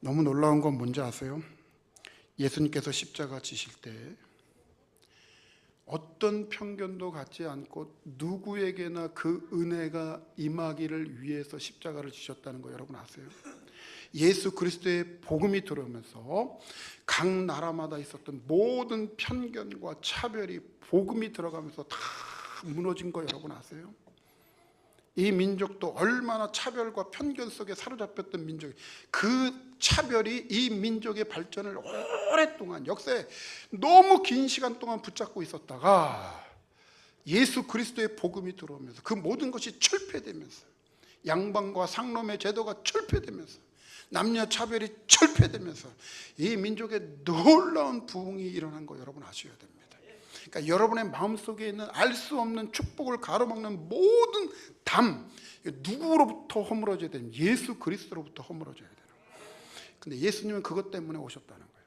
너무 놀라운 건 뭔지 아세요? 예수님께서 십자가 지실 때 어떤 편견도 갖지 않고 누구에게나 그 은혜가 임하기를 위해서 십자가를 지셨다는 거 여러분 아세요? 예수 그리스도의 복음이 들어오면서 각 나라마다 있었던 모든 편견과 차별이 복음이 들어가면서 다 무너진 거 여러분 아세요? 이 민족도 얼마나 차별과 편견 속에 사로잡혔던 민족이 그 차별이 이 민족의 발전을 오랫동안 역사에 너무 긴 시간 동안 붙잡고 있었다가 예수 그리스도의 복음이 들어오면서 그 모든 것이 철폐되면서 양반과 상놈의 제도가 철폐되면서 남녀 차별이 철폐되면서 이 민족에 놀라운 부흥이 일어난 거 여러분 아셔야 됩니다. 그러니까 여러분의 마음속에 있는 알 수 없는 축복을 가로막는 모든 담 누구로부터 허물어져야 되는 예수 그리스도로부터 허물어져야 되는. 근데 예수님은 그것 때문에 오셨다는 거예요.